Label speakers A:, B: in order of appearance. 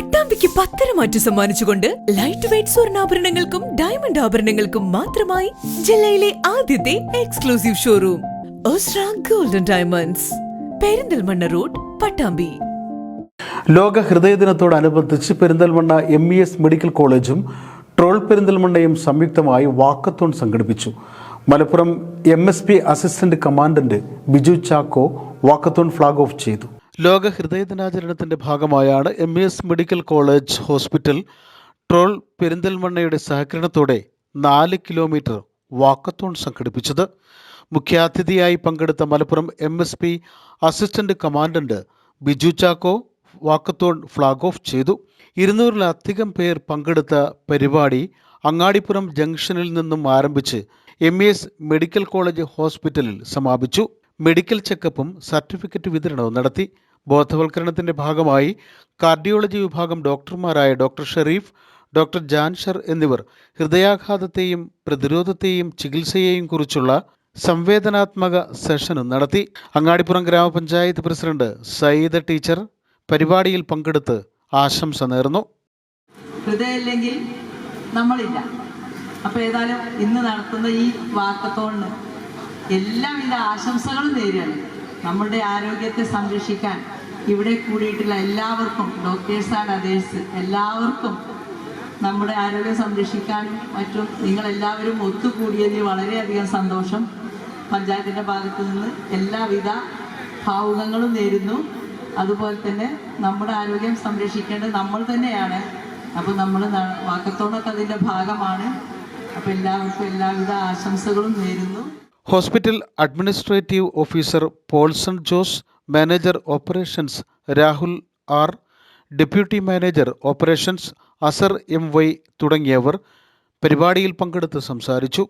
A: പട്ടാമ്പിക്ക് പത്തര മാറ്റി സമ്മാനിച്ചുകൊണ്ട് ലൈറ്റ് വെയിറ്റ് സ്വർണാഭരണങ്ങൾക്കും ഡയമണ്ട് ആഭരണങ്ങൾക്കും മാത്രമായി ജില്ലയിലെ ആദ്യത്തെ exclusive showroom Osra golden diamonds Perinthalmanna road Pattambi.
B: ലോക ഹൃദയ ദിനത്തോടനുബന്ധിച്ച് Perinthalmanna M E S medical കോളേജും ട്രോൾ പെരിന്തൽമണ്ണയും സംയുക്തമായി വാക്കത്തോൺ സംഘടിപ്പിച്ചു. Malappuram M S P assistant commandant Biju Chacko walkathon flag off ചെയ്തു. ലോക ഹൃദയ ദിനാചരണത്തിന്റെ ഭാഗമായാണ് M S medical college hospital. Troll പെരിന്തൽമണ്ണയുടെ സഹകരണത്തോടെ നാല് കിലോമീറ്റർ വാക്കത്തോൺ സംഘടിപ്പിച്ചത്. മുഖ്യാതിഥിയായി പങ്കെടുത്ത Malappuram M S P assistant commandant Biju Chacko walkathon flag off ചെയ്തു. ഇരുന്നൂറിലധികം പേർ പങ്കെടുത്ത പരിപാടി അങ്ങാടിപ്പുറം ജംഗ്ഷനിൽ നിന്നും ആരംഭിച്ച് എം എസ് മെഡിക്കൽ കോളേജ് ഹോസ്പിറ്റലിൽ സമാപിച്ചു. മെഡിക്കൽ ചെക്കപ്പും സർട്ടിഫിക്കറ്റ് വിതരണവും നടത്തി. ബോധവൽക്കരണത്തിന്റെ ഭാഗമായി കാർഡിയോളജി വിഭാഗം ഡോക്ടർമാരായ ഡോക്ടർ ഷെരീഫ് ഡോക്ടർ ജാൻഷർ എന്നിവർ ഹൃദയാഘാതത്തെയും പ്രതിരോധത്തെയും ചികിത്സയെയും കുറിച്ചുള്ള സംവേദനാത്മക സെഷനും നടത്തി. അങ്ങാടിപ്പുറം ഗ്രാമപഞ്ചായത്ത് പ്രസിഡന്റ് സയ്യിദ് ടീച്ചർ പരിപാടിയിൽ പങ്കെടുത്ത് ആശംസ നേർന്നു.
C: ഹൃദയമില്ലെങ്കിൽ നമ്മളില്ല. അപ്പോൾ ഏതായാലും ഇന്ന് നടത്തുന്ന ഈ വാക്കത്തോണിന് എല്ലാവിധ ആശംസകളും നേരുകയാണ്. നമ്മുടെ ആരോഗ്യത്തെ സംരക്ഷിക്കാൻ ഇവിടെ കൂടിയിട്ടുള്ള എല്ലാവർക്കും ഡോക്ടേഴ്സ് ആൻഡ് അതേഴ്സ് എല്ലാവർക്കും നമ്മുടെ ആരോഗ്യം സംരക്ഷിക്കാനും മറ്റും നിങ്ങളെല്ലാവരും ഒത്തുകൂടിയതിൽ വളരെയധികം സന്തോഷം. പഞ്ചായത്തിന്റെ ഭാഗത്തു നിന്ന് എല്ലാവിധ ഭാവുകങ്ങളും നേരുന്നു. അതുപോലെ തന്നെ നമ്മുടെ ആരോഗ്യം സംരക്ഷിക്കേണ്ടത് നമ്മൾ തന്നെയാണ്. അപ്പോൾ നമ്മൾ വാക്കത്തോടൊക്കെ അതിന്റെ ഭാഗമാണ്. അപ്പോൾ എല്ലാവർക്കും എല്ലാവിധ ആശംസകളും നേരുന്നു.
B: Hospital administrative officer Paulson Jose manager operations Rahul R deputy manager operations Azar M Y തുടങ്ങിയവർ പരിപാടിയിൽ പങ്കെടുത്ത് സംസാരിച്ചു.